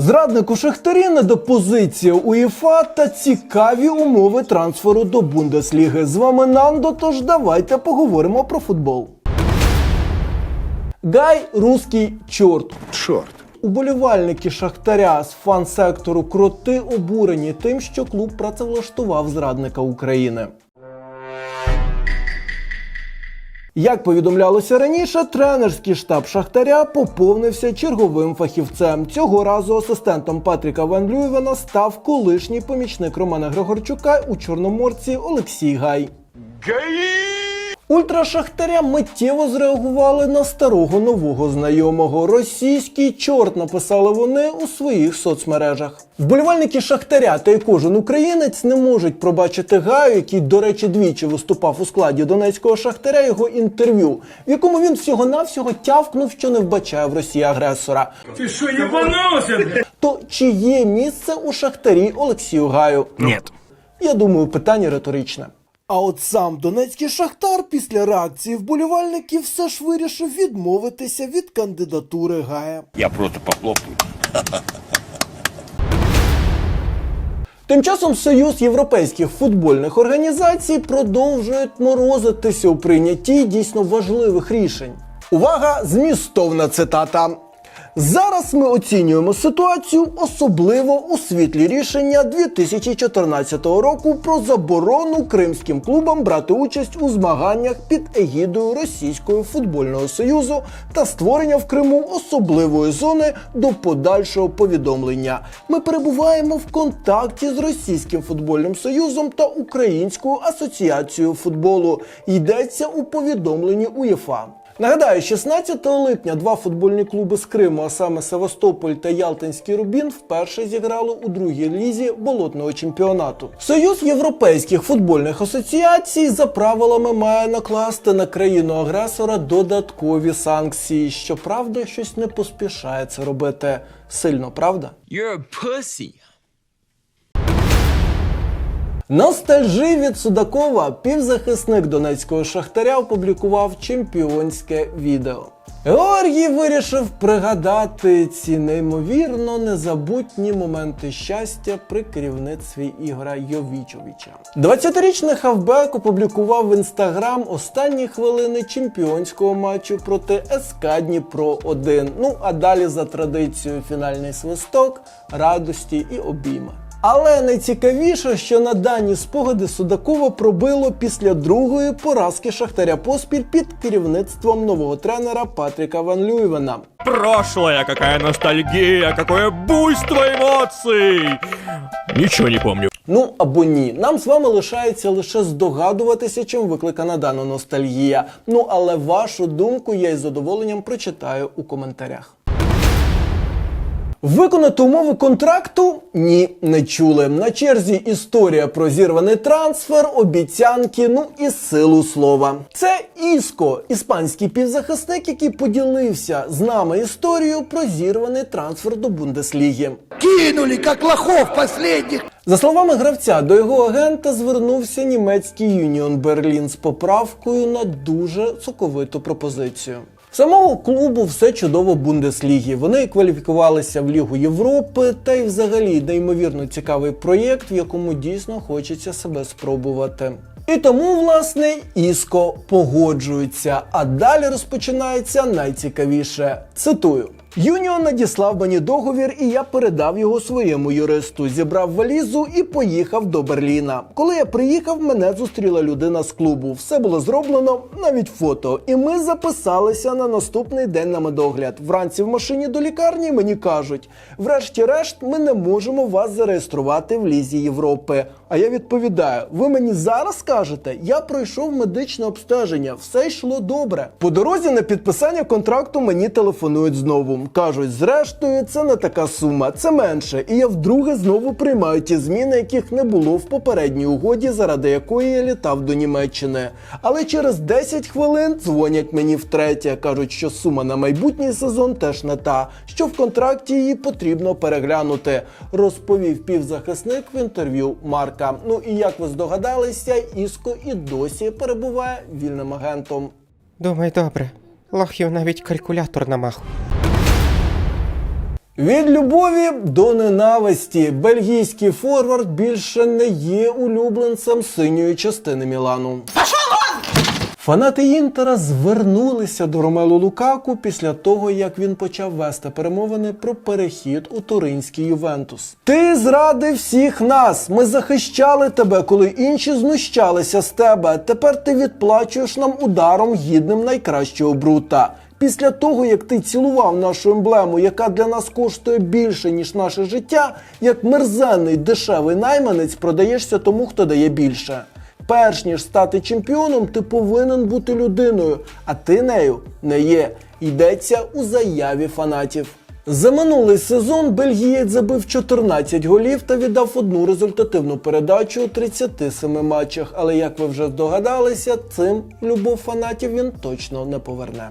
Зраднику Шахтарі не до позиція УЄФА та цікаві умови трансферу до Бундесліги. З вами Нандо, тож давайте поговоримо про футбол. Гай руський чорт. Чорт. Уболівальники Шахтаря з фан-сектору кроти обурені тим, що клуб працевлаштував зрадника України. Як повідомлялося раніше, тренерський штаб Шахтаря поповнився черговим фахівцем. Цього разу асистентом Патріка Ван Люйвена став колишній помічник Романа Григорчука у Чорноморці Олексій Гай. Ультра Шахтаря миттєво зреагували на старого нового знайомого. Російський чорт написали вони у своїх соцмережах. Вболівальники Шахтаря та й кожен українець не можуть пробачити Гаю, який, до речі, двічі виступав у складі донецького шахтаря його інтерв'ю, в якому він всього-навсього тявкнув, що не вбачає в Росії агресора. Ты что, ебанулся. То чи є місце у Шахтарі Олексію Гаю? Нет. Я думаю, питання риторичне. А от сам донецький шахтар після реакції вболівальників все ж вирішив відмовитися від кандидатури Гая. Я просто похлопаю. Тим часом Союз європейських футбольних організацій продовжує морозитися у прийнятті дійсно важливих рішень. Увага! Змістовна цитата. Зараз ми оцінюємо ситуацію особливо у світлі рішення 2014 року про заборону кримським клубам брати участь у змаганнях під егідою Російського футбольного союзу та створення в Криму особливої зони до подальшого повідомлення. Ми перебуваємо в контакті з Російським футбольним союзом та Українською асоціацією футболу. Йдеться у повідомленні УЄФА. Нагадаю, 16 липня два футбольні клуби з Криму, а саме Севастополь та Ялтинський Рубін, вперше зіграли у другій лізі болотного чемпіонату. Союз європейських футбольних асоціацій за правилами має накласти на країну агресора додаткові санкції. Щоправда, щось не поспішає це робити сильно, правда? You're a pussy. Ностальжі від Судакова півзахисник донецького шахтаря опублікував чемпіонське відео. Георгій вирішив пригадати ці неймовірно незабутні моменти щастя при керівництві Ігора Йовічовича. 20-річний хавбек опублікував в інстаграм останні хвилини чемпіонського матчу проти СК Дніпро 1. Ну а далі за традицією фінальний свисток, радості і обійма. Але найцікавіше, що на дані спогади Судакова пробило після другої поразки Шахтаря поспіль під керівництвом нового тренера Патріка Ван Люйвена. Прошлое, какая ностальгия, какое буйство эмоций. Ничего не помню. Ну або ні. Нам з вами лишається лише здогадуватися, чим викликана дана ностальгія. Ну але вашу думку я із задоволенням прочитаю у коментарях. Виконати умови контракту? Ні, не чули. На черзі історія про зірваний трансфер, обіцянки, ну і силу слова. Це Іско, іспанський півзахисник, який поділився з нами історією про зірваний трансфер до Бундесліги. кинули, как лохов последних. За словами гравця, до його агента звернувся німецький Юніон Берлін з поправкою на дуже соковиту пропозицію. Самого клубу все чудово в Бундеслігі. Вони кваліфікувалися в Лігу Європи та й взагалі неймовірно цікавий проєкт, в якому дійсно хочеться себе спробувати. І тому, власне, Іско погоджується. А далі розпочинається найцікавіше. Цитую. Юніон надіслав мені договір, і я передав його своєму юристу. Зібрав валізу і поїхав до Берліна. Коли я приїхав, мене зустріла людина з клубу. Все було зроблено, навіть фото. І ми записалися на наступний день на медогляд. Вранці в машині до лікарні мені кажуть: врешті-решт, ми не можемо вас зареєструвати в лізі Європи. А я відповідаю: ви мені зараз кажете, я пройшов медичне обстеження, все йшло добре. По дорозі на підписання контракту мені телефонують знову. Кажуть, зрештою, це не така сума, це менше. І я вдруге знову приймаю ті зміни, яких не було в попередній угоді, заради якої я літав до Німеччини. Але через 10 хвилин дзвонять мені втретє. кажуть, що сума на майбутній сезон теж не та, що в контракті її потрібно переглянути, розповів півзахисник в інтерв'ю Марка. Ну і як ви здогадалися, Іско і досі перебуває вільним агентом. Думай добре. Лохів навіть калькулятор намахав. Від любові до ненависті бельгійський форвард більше не є улюбленцем синьої частини Мілану. Фанати Інтера звернулися до Ромелу Лукаку після того, як він почав вести перемовини про перехід у туринський Ювентус. Ти зрадив всіх нас. Ми захищали тебе, коли інші знущалися з тебе. Тепер ти відплачуєш нам ударом гідним найкращого брута. Після того, як ти цілував нашу емблему, яка для нас коштує більше, ніж наше життя, як мерзенний дешевий найманець продаєшся тому, хто дає більше. Перш ніж стати чемпіоном, ти повинен бути людиною, а ти нею не є. Йдеться у заяві фанатів. За минулий сезон бельгієць забив 14 голів та віддав одну результативну передачу у 37 матчах. Але як ви вже здогадалися, цим любов фанатів він точно не поверне.